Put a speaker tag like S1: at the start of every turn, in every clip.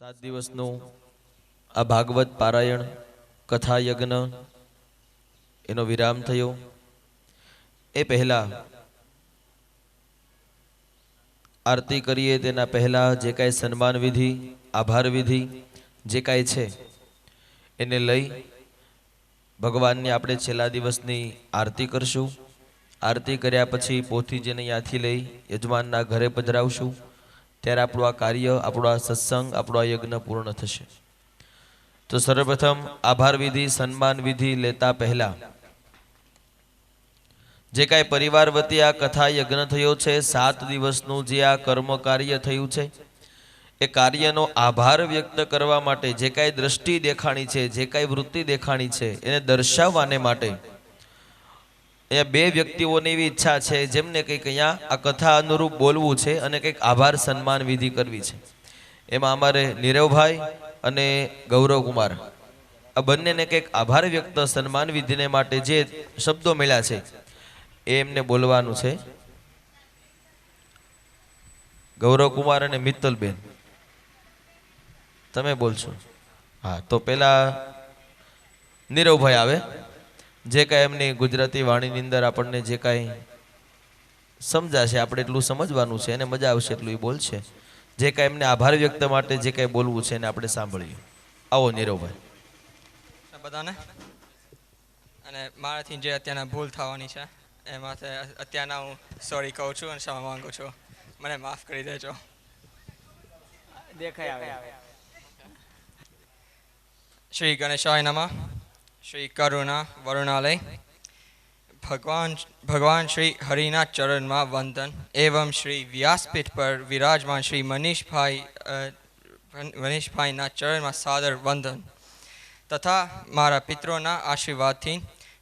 S1: સાત દિવસનું આ ભાગવત પારાયણ કથા યજ્ઞ એનો વિરામ થયો. એ પહેલા આરતી કરીએ તેના પહેલા જે કાંઈ સન્માન વિધિ, આભાર વિધિ, જે કાંઈ છે, એને લઈ ભગવાનની આપણે છેલ્લા દિવસની આરતી કરશું. આરતી કર્યા પછી પોથી જેને ત્યાંથી લઈ યજમાનના ઘરે પધરાવશું. ત્યારે આપણું આ કાર્ય, આપણો આ સત્સંગ, આપણો આ યજ્ઞ પૂર્ણ થશે. તો સર્વપ્રથમ આભાર વિધિ, સન્માન વિધિ લેતા પહેલા જે કાંઈ પરિવાર વતી આ કથા યજ્ઞ થયો છે, સાત દિવસનું જે આ કર્મ કાર્ય થયું છે, એ કાર્યનો આભાર વ્યક્ત કરવા માટે જે કાંઈ દ્રષ્ટિ દેખાણી છે, જે કાંઈ વૃત્તિ દેખાણી છે, એને દર્શાવવાને માટે અહીંયા બે વ્યક્તિઓની એવી ઈચ્છા છે, જેમને કંઈક અહીંયા આ કથા અનુરૂપ બોલવું છે અને કંઈક આભાર સન્માન વિધિ કરવી છે. એમાં અમારે નીરવભાઈ અને ગૌરવકુમાર, આ બંનેને કંઈક આભાર વ્યક્ત સન્માન વિધિને માટે જે શબ્દો મળ્યા છે, એ એમને બોલવાનું છે. ગૌરવકુમાર અને મિત્તલબેન, તમે બોલશો? હા, તો પેલા નીરવભાઈ આવે. જે કાંઈ એમની ગુજરાતી વાણીની અંદર આપણને જે કાંઈ સમજાશે આપણે એટલું સમજવાનું છે એને મજા આવશે એટલું એ બોલશે. જે કાંઈ એમને આભાર વ્યક્ત માટે જે કાંઈ બોલવું છે એને આપણે સાંભળીએ. આવો નીરવભાઈ.
S2: બધાને? અને મારાથી જે અત્યારના ભૂલ થવાની છે એ માટે અત્યારના હું સોરી કહું છું અને ક્ષમા માંગુ છું. મને માફ કરી દેજો.
S3: દેખાય આવે.
S2: શ્રી ગણેશાય નમઃ. શ્રી કરુણા વરુણાલય. ભગવાન ભગવાન શ્રી હરિના ચરણમાં વંદન. એવં શ્રી વ્યાસપીઠ પર વિરાજમાન શ્રી મનીષભાઈ મનીષભાઈના ચરણમાં સાદર વંદન. તથા મારા પિત્રોના આશીર્વાદથી,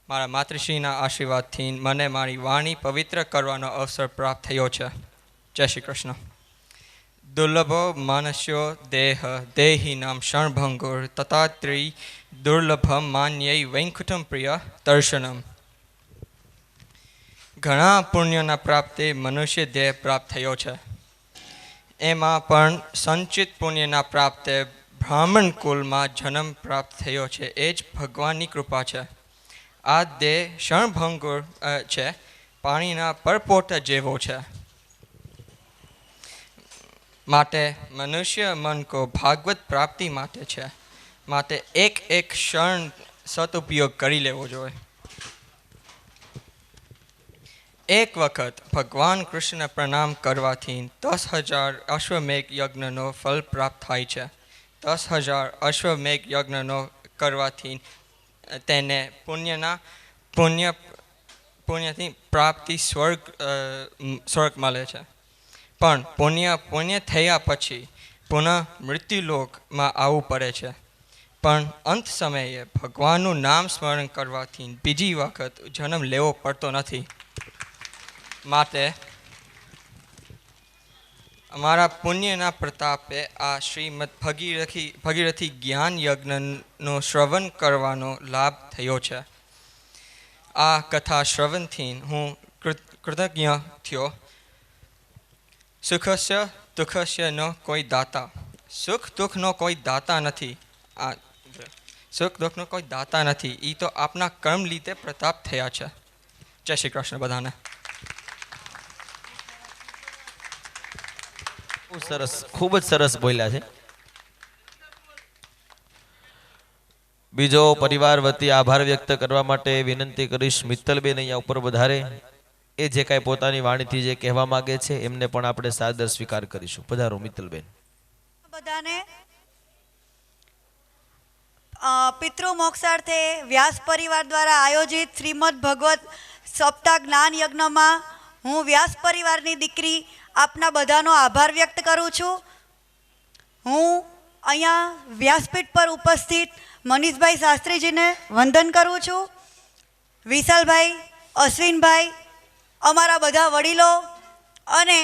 S2: મારા માતૃશ્રીના આશીર્વાદથી મને મારી વાણી પવિત્ર કરવાનો અવસર પ્રાપ્ત થયો છે. જય શ્રી કૃષ્ણ. દુર્લભો માનસ્યો દેહ દેહી નામ ક્ષણભંગુર તથાત્રી દુર્લભમ માન્યય વૈકુંઠમ પ્રિય દર્શનમ. ઘણા પુણ્યોના પ્રાપ્તે મનુષ્ય દેહ પ્રાપ્ત થયો છે. એમાં પણ સંચિત પુણ્યના પ્રાપ્તે બ્રાહ્મણ કુલમાં જન્મ પ્રાપ્ત થયો છે. એ જ ભગવાનની કૃપા છે. આ દેહ ક્ષણભંગુર છે. પાણીના પરપોટા જેવો છે. માટે મનુષ્ય મન કો ભાગવત પ્રાપ્તિ માટે છે. માટે એક એક ક્ષણ સદુપયોગ કરી લેવો જોઈએ. એક વખત ભગવાન કૃષ્ણ પ્રણામ કરવાથી દસ હજાર અશ્વમેઘ યજ્ઞનો ફલ પ્રાપ્ત થાય છે. દસ હજાર અશ્વમેઘ યજ્ઞનો કરવાથી તેને પુણ્યના પુણ્ય પુણ્યથી પ્રાપ્તિ સ્વર્ગ સ્વર્ગ મળે છે. પણ પુણ્ય પુણ્ય થયા પછી પુનઃ મૃત્યુલોકમાં આવવું પડે છે. પણ અંત સમયે ભગવાનનું નામ સ્મરણ કરવાથી બીજી વખત જન્મ લેવો પડતો નથી. માટે અમારા પુણ્યના પ્રતાપે આ શ્રીમદ ભગીરથી ભગીરથી જ્ઞાન યજ્ઞનો શ્રવણ કરવાનો લાભ થયો છે. આ કથા શ્રવણથી હું કૃતજ્ઞ થયો. સુખસ્ય દુઃખસ્ય નો કોઈ દાતા. સુખ દુઃખનો કોઈ દાતા નથી. આ સુખ દુઃખનો કોઈ દાતા નથી. એ તો આપના કર્મ લીધે પ્રતાપ થયા છે. જય શ્રી કૃષ્ણ બધાને.
S1: ખૂબ સરસ ખૂબ જ સરસ બોલ્યા છે. બીજો પરિવાર વતી આભાર વ્યક્ત કરવા માટે વિનંતી કરીશ મિત્તલબેન અહીંયા ઉપર વધારે. એ જે કાંઈ પોતાની વાણીથી જે કહેવા માંગે છે એમને પણ આપણે સાદર સ્વીકાર કરીશું. પધારો મિત્તલબેન.
S4: બધાને પિતૃ મોક્ષાર્થે વ્યાસ પરિવાર દ્વારા આયોજિત શ્રીમદ ભગવત સપ્તાહ જ્ઞાન યજ્ઞમાં હું વ્યાસ પરિવારની દીકરી આપના બધાનો આભાર વ્યક્ત કરું છું. હું અહીંયા વ્યાસપીઠ પર ઉપસ્થિત મનીષભાઈ શાસ્ત્રીજીને વંદન કરું છું. વિશાલભાઈ, અશ્વિનભાઈ, અમારા બધા વડીલો અને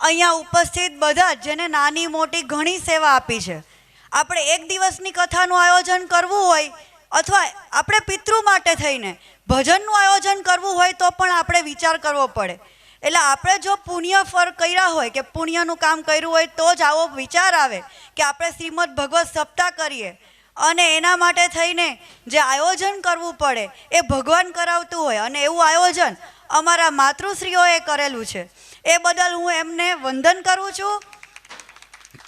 S4: અહીંયા ઉપસ્થિત બધા જેને નાની મોટી ઘણી સેવા આપી છે. આપણે એક દિવસની કથાનું આયોજન કરવું હોય અથવા આપણે પિતૃ માટે થઈને ભજનનું આયોજન કરવું હોય તો પણ આપણે વિચાર કરવો પડે. એટલે આપણે જો પુણ્ય ફર કર્યા હોય કે પુણ્યનું કામ કર્યું હોય તો જ આવો વિચાર આવે કે આપણે શ્રીમદ ભગવત સપ્તાહ કરીએ. અને એના માટે થઈને જે આયોજન કરવું પડે એ ભગવાન કરાવતું હોય અને એવું આયોજન અમારા માતૃશ્રીઓએ કરેલું છે. એ બદલ હું એમને વંદન કરું છું.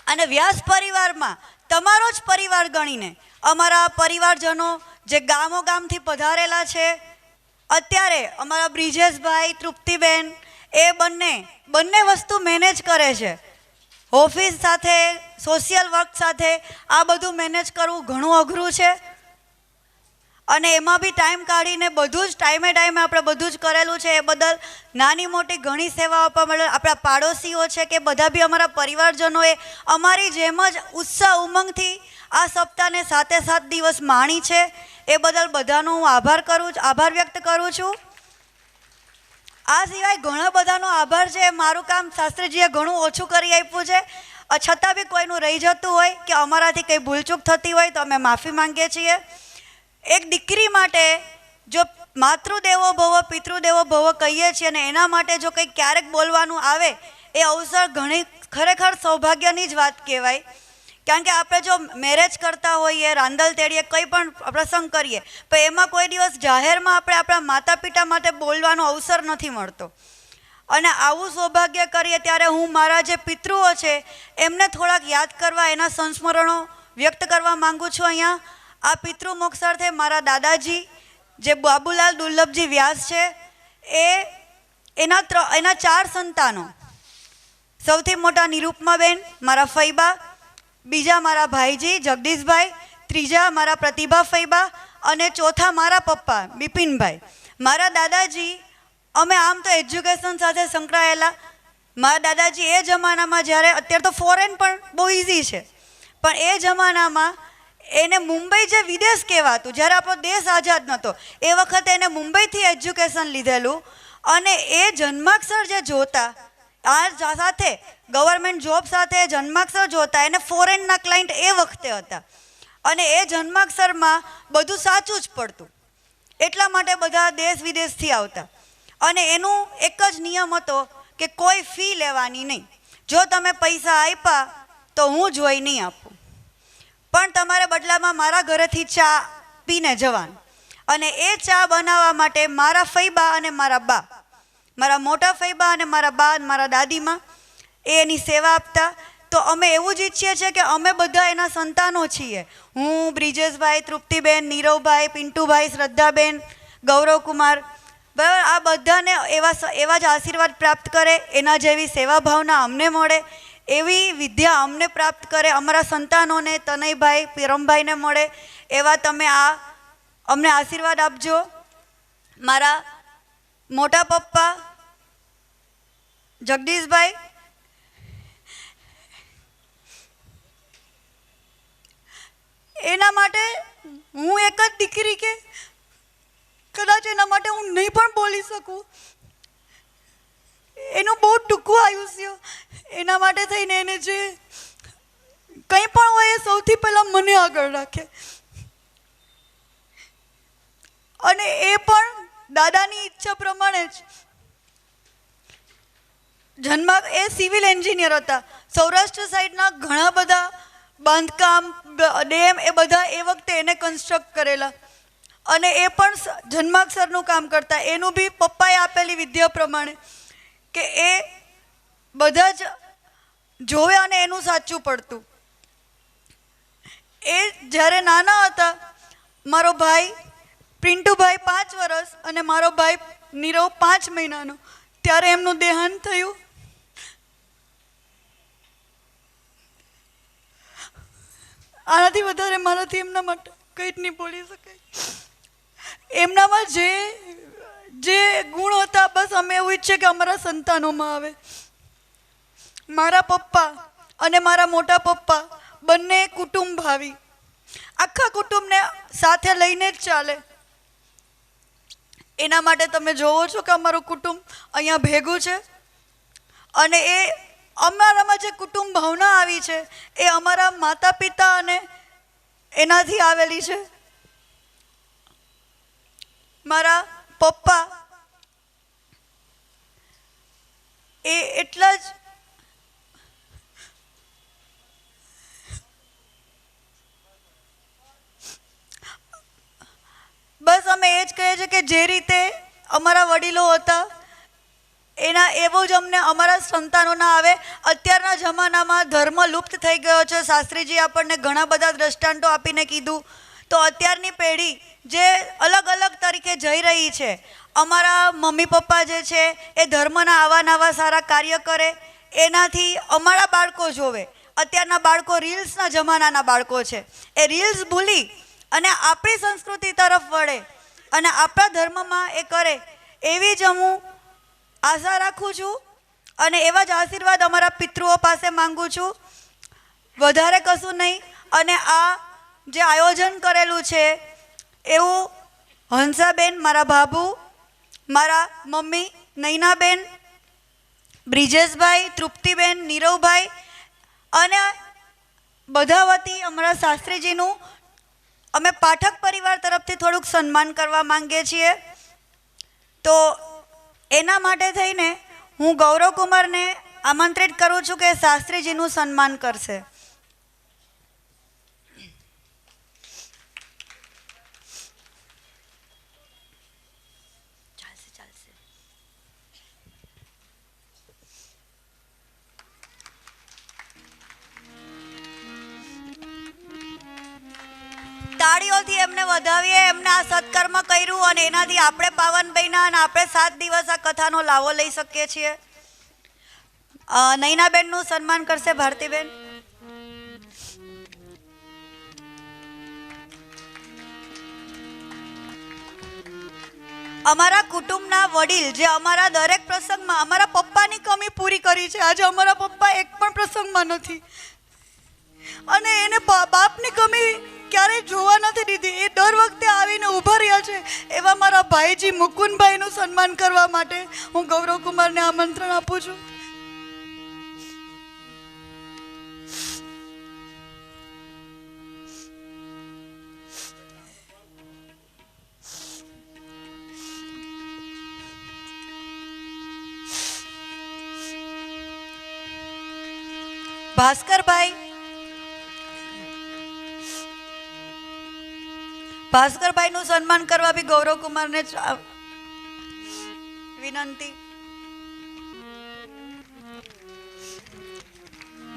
S4: અને વ્યાસ પરિવારમાં તમારો જ પરિવાર ગણીને અમારા પરિવારજનો જે ગામો ગામથી પધારેલા છે, અત્યારે અમારા બ્રિજેશભાઈ, તૃપ્તિબેન, એ બંને બંને વસ્તુ મેનેજ કરે છે. ઓફિસ સાથે, સોશિયલ વર્ક સાથે આ બધું મેનેજ કરવું ઘણું અઘરું છે. અને એમાં બી ટાઈમ કાઢીને બધું જ ટાઈમે ટાઈમે આપણે બધું જ કરેલું છે. એ બદલ નાની મોટી ઘણી સેવા આપવા મળે. આપણા પાડોશીઓ છે કે બધા બી અમારા પરિવારજનોએ અમારી જેમ જ ઉત્સાહ ઉમંગથી આ સપ્તાહને સાતે સાત દિવસ માણી છે. એ બદલ બધાનો હું આભાર કરું છું, આભાર વ્યક્ત કરું છું. આ સિવાય ઘણા બધાનો આભાર છે. મારું કામ શાસ્ત્રીજીએ ઘણું ઓછું કરી આપ્યું છે. છતાં બી કોઈનું રહી જતું હોય કે અમારાથી કંઈ ભૂલચૂક થતી હોય તો અમે માફી માંગીએ છીએ. એક દીકરી માટે જો માતૃદેવો ભવ પિતૃદેવો ભવ કહીએ છીએ અને એના માટે જો કંઈક ક્યારેક બોલવાનું આવે, એ અવસર ઘણી ખરેખર સૌભાગ્યની જ વાત કહેવાય. કારણ કે આપણે જો મેરેજ કરતા હોઈએ રાંદલ તેડીએ, કંઈ પણ પ્રસંગ કરીએ પણ એમાં કોઈ દિવસ જાહેરમાં આપણે આપણા માતા પિતા માટે બોલવાનો અવસર નથી મળતો. અને આવું સૌભાગ્ય કરીએ ત્યારે હું મારા જે પિતૃઓ છે, એમને થોડાક યાદ કરવા, એના સંસ્મરણો વ્યક્ત કરવા માગું છું અહીંયા. આ પિતૃ મોક્ષાર્થે મારા દાદાજી, જે બાબુલાલ દુર્લભજી વ્યાસ છે, એ એના ત્ર, એના ચાર સંતાનો. સૌથી મોટા નિરૂપમાબેન, મારા ફૈબા બીજા મારા ભાઈજી, જગદીશભાઈ, ત્રીજા મારા પ્રતિભા ફૈબા અને ચોથા મારા પપ્પા, બિપિનભાઈ. મારા દાદાજી, અમે આમ તો એજ્યુકેશન સાથે સંકળાયેલા. મારા દાદાજી એ જમાનામાં જ્યારે, અત્યારે તો ફોરેન પણ બહુ ઇઝી છે. પણ એ જમાનામાં એને મુંબઈ જે વિદેશ કહેવાતું, જ્યારે આપણો દેશ આઝાદ નહોતો, એ વખતે એને મુંબઈથી એજ્યુકેશન લીધેલું અને એ જન્માક્ષર જે જોતા, આ સાથે ગવર્મેન્ટ જોબ સાથે જન્માક્ષર જોતા, એને ફોરેનના ક્લાયન્ટ એ વખતે હતા. અને એ જન્માક્ષરમાં બધું સાચું જ પડતું. એટલા માટે બધા દેશ વિદેશથી આવતા. અને એનું એક જ નિયમ હતો કે કોઈ ફી લેવાની નહીં. જો તમે પૈસા આપ્યા, તો હું જોઈ નહીં આપું. પણ તમારે બદલામાં મારા ઘરેથી ચા પીને જવાનું. અને એ ચા બનાવવા માટે મારા ફૈબા અને મારા બા, મારા મોટા ફૈબા અને મારા બા મારા દાદીમાં એ એની સેવા આપતા. તો અમે એવું જ ઈચ્છીએ છીએ કે અમે બધા એના સંતાનો છીએ. હું, બ્રિજેશભાઈ, તૃપ્તિબેન, નીરવભાઈ, પિન્ટુભાઈ, શ્રદ્ધાબેન, ગૌરવકુમાર, બરાબર, આ બધાને એવા એવા જ આશીર્વાદ પ્રાપ્ત કરે, એના જેવી સેવા ભાવના અમને મળે. એવી વિદ્યા અમને પ્રાપ્ત કરે, અમારા સંતાનોને, તનયભાઈ, પિરમભાઈને મળે, એવા તમે આ અમને આશીર્વાદ આપજો. મારા મોટા પપ્પા, જગદીશભાઈ, એના માટે હું એક જ દીકરી કે, કદાચ એના માટે હું નહીં પણ બોલી શકું. એનું બહુ એના માટે થઈને એને જે કંઈ પણ હોય એ સૌથી પહેલાં મને આગળ રાખે. અને એ પણ દાદાની ઈચ્છા પ્રમાણે જ. જન્મ એ સિવિલ એન્જિનિયર હતા. સૌરાષ્ટ્ર સાઈડના ઘણા બધા બાંધકામ ડેમ એ બધા એ વખતે એને કન્સ્ટ્રક્ટ કરેલા. અને એ પણ જન્માક્ષરનું કામ કરતા. એનું બી પપ્પાએ આપેલી વિદ્યા પ્રમાણે કે એ બધા જ જોવે અને એનું સાચું પડતું. એ જ્યારે નાના હતા, મારો ભાઈ, પિન્ટુભાઈ પાંચ વર્ષ અને મારો ભાઈ નીરવ પાંચ મહિનાનો, ત્યારે એમનું દેહાંત થયું. આનાથી વધારે મારાથી એમના માટે કંઈ જ નહીં બોલી શકાય. એમનામાં જે જે ગુણ હતા, બસ અમે એવું ઈચ્છીએ કે અમારા સંતાનોમાં આવે. મારા પપ્પા અને મારા મોટા પપ્પા બંને કુટુંબ ભાવી. આખા કુટુંબને સાથે લઈને જ ચાલે. એના માટે તમે જોવો છો કે અમારું કુટુંબ અહીંયા ભેગું છે. અને એ અમારામાં જે કુટુંબ ભાવના આવી છે, એ અમારા માતા પિતા અને એનાથી આવેલી છે. મારા પપ્પા એ એટલા જ બસ અમે એ જ કહીએ છીએ કે જે રીતે અમારા વડીલો હતા, એના એવો જ અમને અમારા સંતાનોના આવે. અત્યારના જમાનામાં ધર્મ લુપ્ત થઈ ગયો છે. શાસ્ત્રીજી આપણને ઘણા બધા દ્રષ્ટાંતો આપીને કીધું. તો અત્યારની પેઢી જે અલગ અલગ તરીકે જઈ રહી છે, અમારા મમ્મી પપ્પા જે છે, એ ધર્મના આવા નવા સારા કાર્ય કરે. એનાથી અમારા બાળકો જોવે. અત્યારના બાળકો રીલ્સના જમાનાના બાળકો છે. એ રીલ્સ ભૂલી અને આપણી સંસ્કૃતિ તરફ વળે અને આપણા ધર્મમાં એ કરે, એવી જ હું આશા રાખું છું અને એવા જ આશીર્વાદ અમારા પિતૃઓ પાસે માંગુ છું. વધારે કશું નહીં અને આ જે આયોજન કરેલું છે, એવું હંસાબેન, મારા બાબુ મારા મમ્મી, નૈનાબેન, બ્રિજેશભાઈ, તૃપ્તિબેન, નીરવભાઈ અને બધા વતી અમારા શાસ્ત્રીજીનું અમે પાઠક પરિવાર તરફથી થોડુંક સન્માન કરવા માંગીએ છીએ. તો એના માટે થઈને હું ગૌરવ કુમારને આમંત્રિત કરું છું કે શાસ્ત્રીજીનું સન્માન કરશે. તાળીઓથી એમને વધાવીએ, એમને આ સત્કર્મ કર્યું અને એનાથી આપણે પાવન બન્યા અને આપણે સાત દિવસ આ કથાનો લાવો લઈ શકીએ છીએ. નૈનાબેનનું સન્માન કરશે ભારતીબેન. અમારા કુટુંબના વડીલ જે અમારા દરેક પ્રસંગમાં અમારા પપ્પાની કમી પૂરી કરી છે. આજે અમારા પપ્પા એક પણ પ્રસંગમાં નથી. અને એને બાપની કમી ક્યારેય જોવા નથી દીધી. એ દર વખતે આવીને ઊભા રહ્યા છે. એવા મારા ભાઈજી મુકુંદભાઈનું સન્માન કરવા માટે હું ગૌરવ આમંત્રણ આપું છું. ભાસ્કરભાઈ ભાસ્કરભાઈનું સન્માન કરવા બી ગૌરવ કુમારને વિનંતી.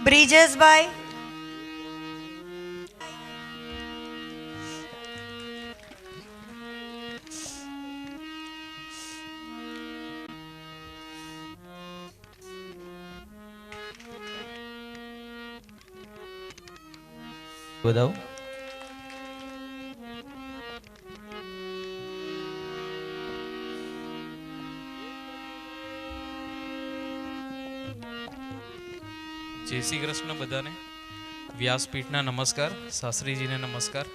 S4: બ્રિજેશભાઈ.
S1: બતાવો.
S3: શ્રી કૃષ્ણ બધાને વ્યાસપીઠના નમસ્કાર, શાસ્ત્રીજીને નમસ્કાર.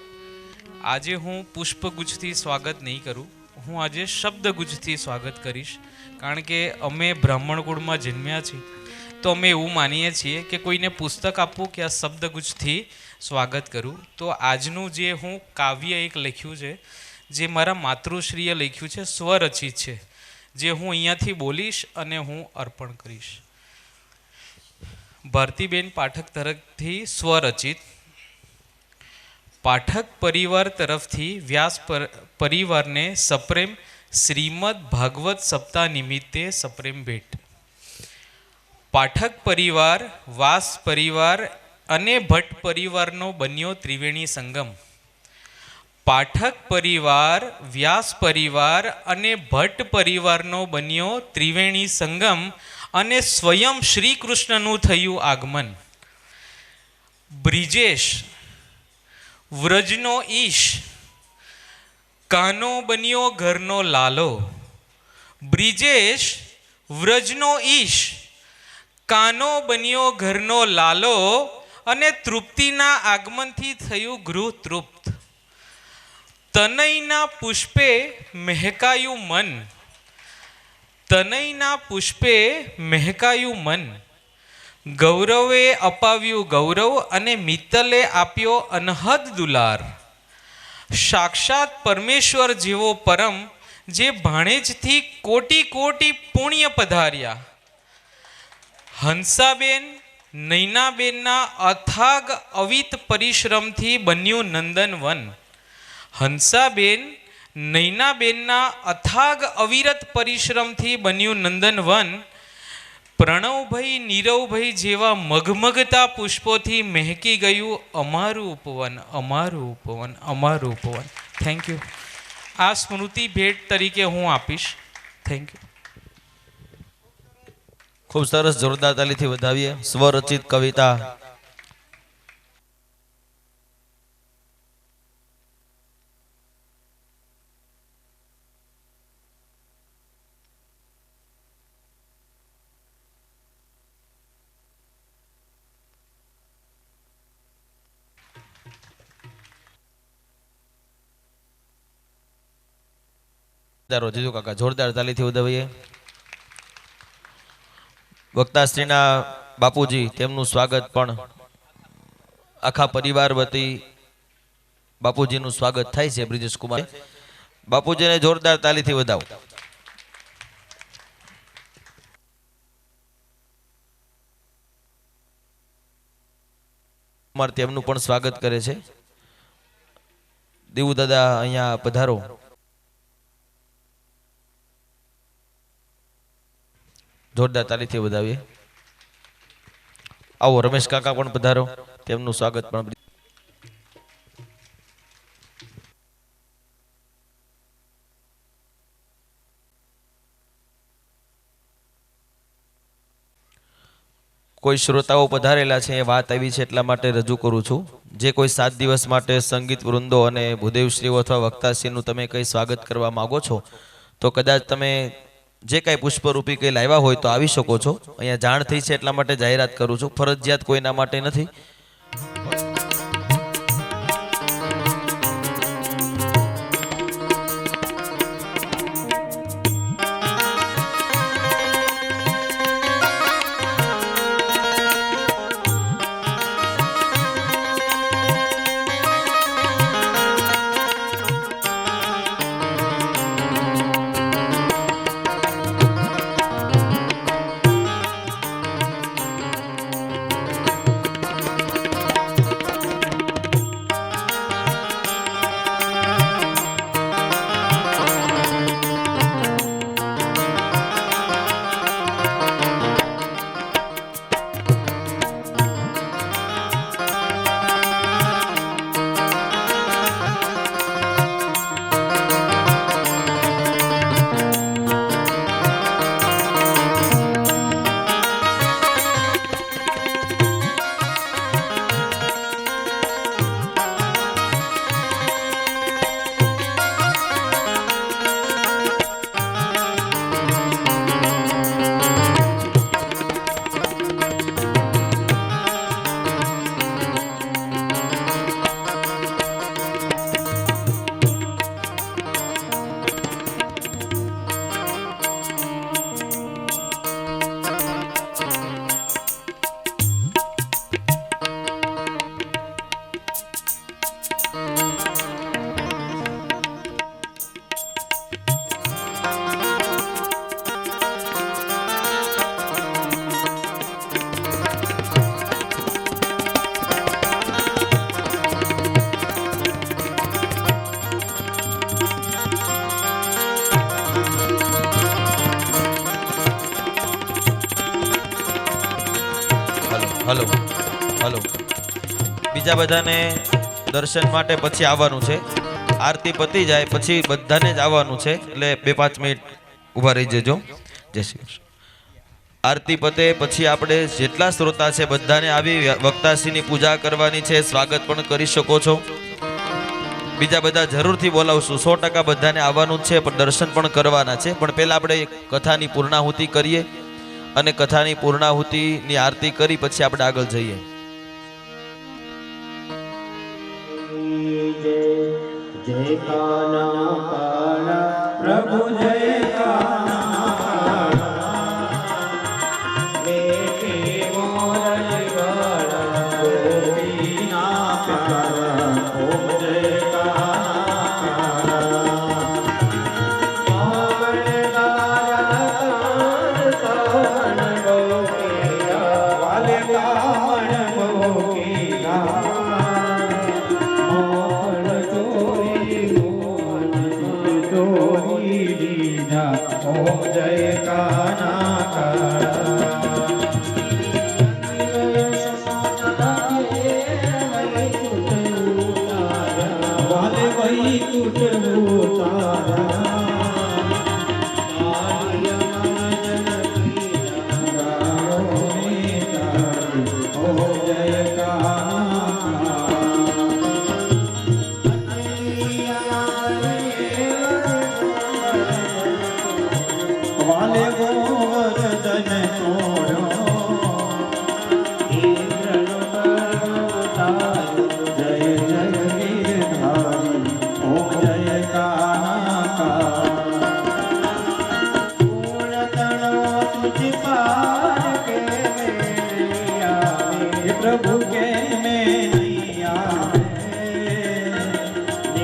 S3: આજે હું પુષ્પગુચ્છથી સ્વાગત નહીં કરું, હું આજે શબ્દગુચ્છથી સ્વાગત કરીશ. કારણ કે અમે બ્રાહ્મણ કુળમાં જન્મ્યા છીએ, તો અમે એવું માનીએ છીએ કે કોઈને પુસ્તક આપવું કે આ શબ્દગુચ્છથી સ્વાગત કરું. તો આજનું જે હું કાવ્ય એક લખ્યું છે, જે મારા માતૃશ્રીએ લખ્યું છે, સ્વરચિત છે, જે હું અહીંયાથી બોલીશ અને હું અર્પણ કરીશ. ભારતીબેન પાઠક તરફથી સ્વરચિત. પાઠક પરિવાર તરફથી વ્યાસ પર- પરિવારને સપ્રેમ શ્રીમદ ભાગવત સપ્તાહ નિમિત્તે સપ્રેમ ભેટ. પાઠક પરિવાર, વાસ પરિવાર અને ભટ્ટ પરિવારનો બન્યો ત્રિવેણી સંગમ. પાઠક પરિવાર, વ્યાસ પરિવાર અને ભટ્ટ પરિવારનો બન્યો ત્રિવેણી સંગમ અને સ્વયં શ્રી કૃષ્ણનું થયું આગમન. બ્રિજેશ, વ્રજનો ઈશ, કાનો બન્યો ઘરનો લાલો. બ્રિજેશ, વ્રજનો ઈશ, કાનો બન્યો ઘરનો લાલો અને તૃપ્તિના આગમનથી થયું ગૃહ તૃપ્ત. તનયના પુષ્પે મહેકાયું મન. તનયના પુષ્પે મહેકાયું મન. ગૌરવે અપાવ્યું ગૌરવ અને મિત્તલે આપ્યો અનહદ દુલાર. સાક્ષાત પરમેશ્વર જેવો પરમ, જે ભાણેજથી કોટી કોટી પુણ્ય પધાર્યા. હંસાબેન, નૈનાબેનના અથાગ અવિત પરિશ્રમથી બન્યું નંદનવન. હંસાબેન નૈનાબેનના અથાગ અવિરત પરિશ્રમથી બન્યું નંદનવન. પ્રણવભાઈ, નીરવભાઈ જેવા મગમગતા પુષ્પોથી મહેકી ગયું અમારું ઉપવન અમારું ઉપવન અમારું ઉપવન. થેન્ક યુ આ સ્મૃતિ ભેટ તરીકે હું આપીશ. થેન્ક યુ
S1: ખૂબ સરસ જોરદાર તાલીથી વધાવીએ સ્વરચિત કવિતા. જોરદાર જીજુ કાકા, જોરદાર તાલીથી ઉદવીએ. વક્તાશ્રીના બાપુજી, તેમનું સ્વાગત પણ આખા પરિવાર વતી બાપુજીનું સ્વાગત થાય છે બ્રિજેશ કુમાર બાપુજીને જોરદાર તાલીથી વધાવો. તેમનું પણ સ્વાગત કરે છે. દેવું દાદા અહીંયા પધારો. જોરદાર તાલીથી વધાવીએ. આવો રમેશ કાકા પણ પધારો. તેમનું સ્વાગત પણ કોઈ શ્રોતાઓ પધારેલા છે, એ વાત આવી છે એટલા માટે રજૂ કરું છું. જે કોઈ સાત દિવસ માટે સંગીત વૃંદો અને ભૂદેવશ્રીઓ અથવા વક્તાશ્રીનું તમે કંઈ સ્વાગત કરવા માગો છો, તો કદાચ તમે જે કાંઈ પુષ્પરૂપી કંઈ લાવ્યા હોય તો આવી શકો છો. અહીંયા જાણ થઈ છે એટલા માટે જાહેરાત કરું છું. ફરજિયાત કોઈના માટે નથી. બીજા બધાને દર્શન માટે પછી આવવાનું છે. આરતી પતી જાય પછી બધાને જ આવવાનું છે. એટલે બે પાંચ મિનિટ ઊભા રહી જજો. જય શ્રી કૃષ્ણ. આરતી પતે પછી આપણે જેટલા શ્રોતા છે બધાને આવી વક્તાશ્રીની પૂજા કરવાની છે. સ્વાગત પણ કરી શકો છો. બીજા બધા જરૂરથી બોલાવશું. સો ટકા બધાને આવવાનું છે, પણ દર્શન પણ કરવાના છે. પણ પહેલાં આપણે કથાની પૂર્ણાહુતિ કરીએ. અને કથાની પૂર્ણાહુતિની આરતી કરી, પછી આપણે આગળ જઈએ.
S5: જય કાના કાના પ્રભુ જય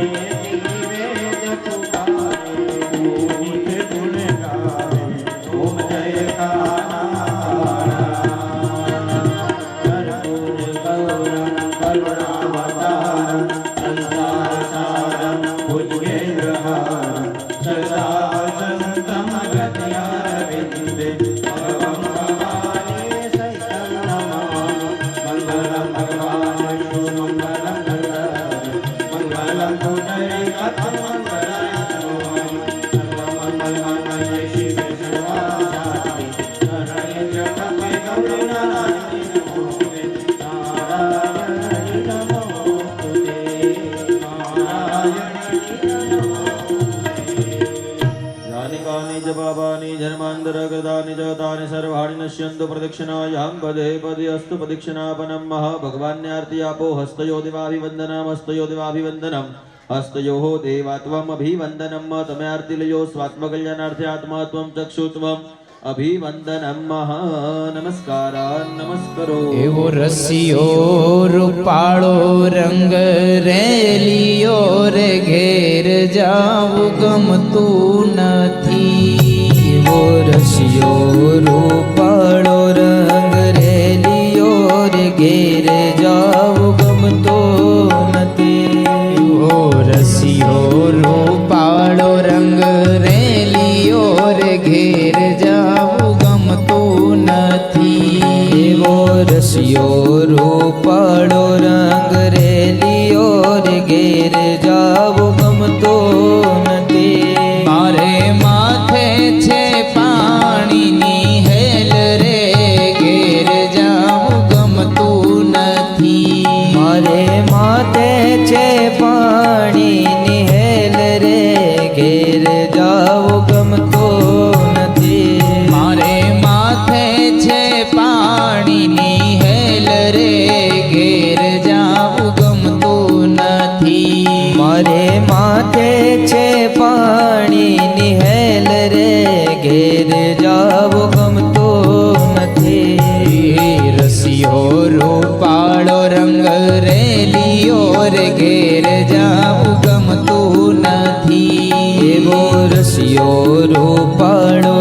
S6: Yeah. सर्वान्तरकृतानिजगतानि सर्वाणि नश्यन्तु प्रदक्षिणायां पदे पदे अस्तु प्रदक्षिणापनं मः भगवान्यार्ति आपो हस्तयो दिवाभिवन्दनम् हस्तयो दिवाभिवन्दनम् हस्तयोः देवा त्वमभिवन्दनं तमे आर्तिलयो स्वात्मकल्याणार्थे आत्मा त्वं चक्षु त्वम् અભિવંદનમ નમસ્કારા નમસ્કરો
S7: એવો રસિયો રૂપાળો રંગ રેલિયો રે ઘેર જાવું ગમતું નથી યો રૂપાળો રંગ રેલીઓ રે ઘેરે જાવું ગમતો નથી. ઓ રસિયો રૂપાળો રંગ રેલીઓ રે ઘેર જાવ ગમતો નથી. એવો રસિયો રસિયો રૂપણ